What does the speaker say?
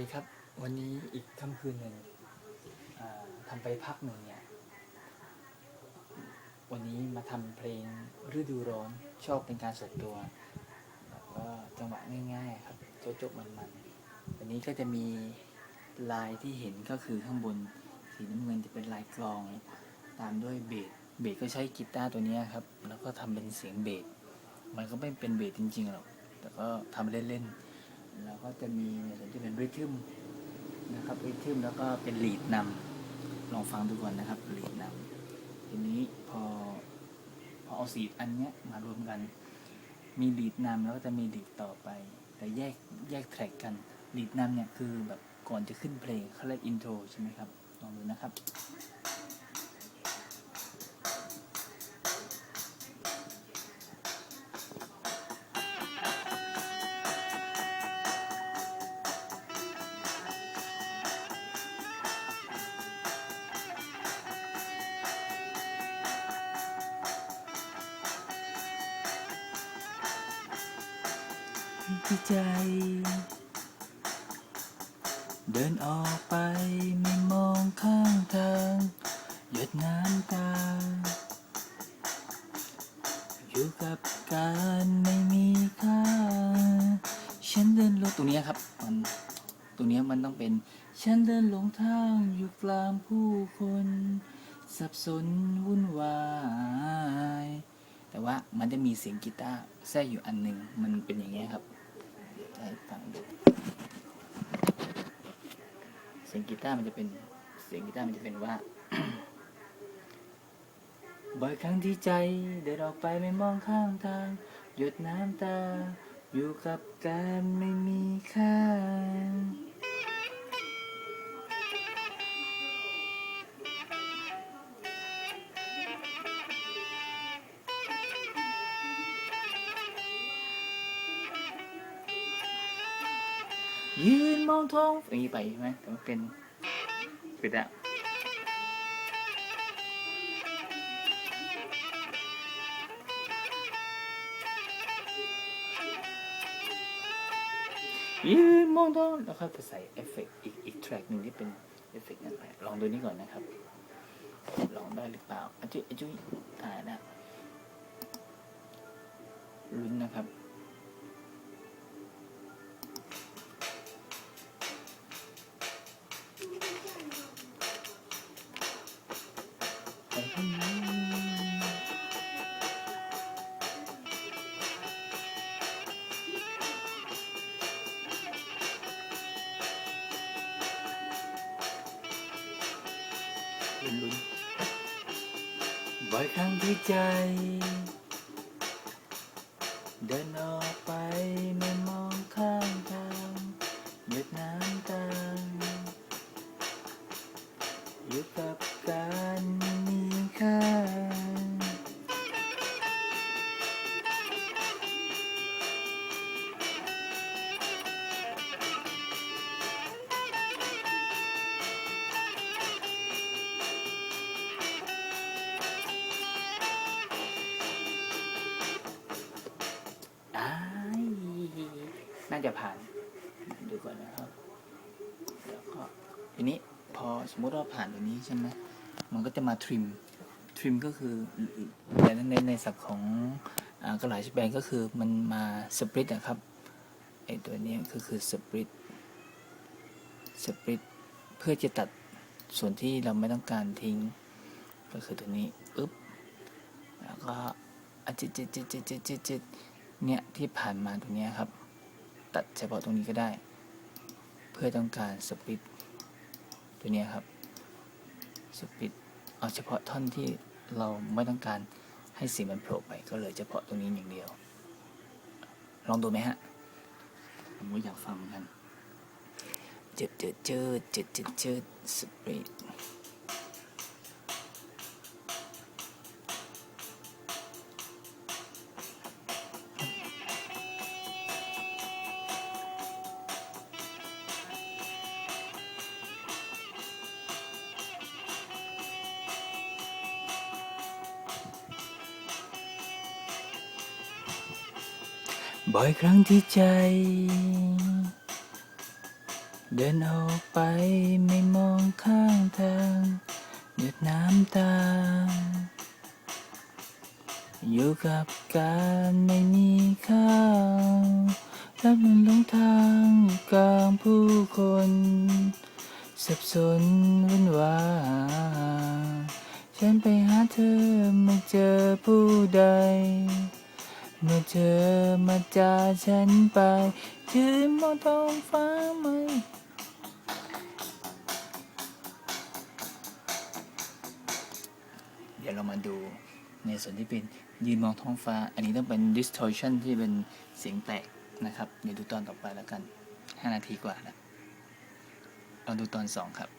ดีครับ วันนี้อีกค่ำคืนหนึ่งทำไปพักหนึ่งเนี่ยวันนี้มาทำเพลงฤดูร้อนชอบเป็นการส่วนตัวแล้วก็จังหวะง่ายๆครับโจ๊กๆมันๆวันนี้ก็จะมีลายที่เห็นก็คือข้างบนสีน้ำเงินจะเป็นลายกลอง ตามด้วยเบสเบสก็ใช้กีตาร์ตัวนี้ครับ แล้วก็ทำเป็นเสียงเบสมันก็ไม่เป็นเบสจริงๆหรอกแต่ก็ทำเล่นๆ แล้วก็จะมีในส่วนที่เป็นริทึมนะครับริทึมแล้วก็เป็นลีดนำลองฟังดูก่อนนะครับลีดนำทีนี้พอพอเอาสีอันเนี้ยมารวมกัน มีลีดนำแล้วก็จะมีลีดต่อไป แต่แยกแยกแทร็กกันลีดนำเนี่ยคือแบบก่อนจะขึ้นเพลงเขาเรียกอินโทรใช่ไหมครับลองดูนะครับ ที่ใจ เดินออกไปไม่มองข้างทาง หยดน้ำตา อยู่กับการไม่มีค่า ฉันเดินลงตรงเนี้ยครับ มันตรงเนี้ยมันต้องเป็น ฉันเดินหลงทางอยู่กลางผู้คน สับสนวุ่นวายแต่ว่ามันจะมีเสียงกีตาร์แทรกอยู่อันหนึ่งมันเป็นอย่างเงี้ครับ ให้ฟังดูเสียงกีตาร์มันจะเป็นเสียงกีตาร์มันจะเป็นว่าบ่อยครั้งที่ใจเดินออกไปไม่มองข้างทาง หยดน้ำตา อยู่กับการไม่มีค่า ยืนมองท้องอย่างนี้ไปใช่ไหมแต่มันเป็นปิดแล้วยืนมองท้องแล้วค่อยไปใส่เอฟเฟกต์อีกอีกแทร็กหนึ่งที่เป็นเอฟเฟกต์นั้นไปลองดูนี้ก่อนนะครับ ลองได้หรือเปล่าอจุยอจุยอ่านะลุ้นนะครับ ลุ้นบ่อยครั้งที่ใจ เดินออกไปไม่มองข้างทางหยดน้ำ น่าจะผ่านดูก่อนนะครับแล้วก็ทีนี้พอสมมติว่าผ่านตรงนี้ใช่ไหมมันก็จะมาทริมทริมก็คือแต่ในในศัพท์ของอกระหลาชแบงก็คือมันมาสปริตนะครับไอตัวนี้ก็คือสปริตสปริตเพื่อจะตัดส่วนที่เราไม่ต้องการทิ้ง ก็คือตัวนี้อึ๊บแล้วก็อะจิตจิตจิตจิตจิตจิตเนี่ยที่ผ่านมาตรงเนี้ยครับ ตัดเฉพาะตรงนี้ก็ได้ เพื่อต้องการสปิดตัวนี้ครับสปิดเอาเฉพาะท่อนที่เราไม่ต้องการให้สีมันโผล่ไปก็เลยเฉพาะตรงนี้อย่างเดียว ลองดูไหมฮะผมก็อยากฟังเหมือนกันเจิดเจิดเจิดเจิดเจิดเจิดสปิด บ่อยครั้งที่ใจ เดินออกไปไม่มองข้างทางหยดน้ำตา อยู่กับการไม่มีข้าวแล้วมันหลงทางอยู่กลางผู้คน สับสนวุ่นวายฉันไปหาเธอไม่เจอผู้ใด เมื่อเธอมาจากฉันไปยืนมองท้องฟ้าไหมเดี๋ยวเรามาดูในส่วนที่เป็นยืนมองท้องฟ้า อันนี้ต้องเป็น distortion ที่เป็นเสียงแตกนะครับ เดี๋ยวดูตอนต่อไปแล้วกัน 5 นาทีกว่าแล้วเอาดูตอน 2 ครับ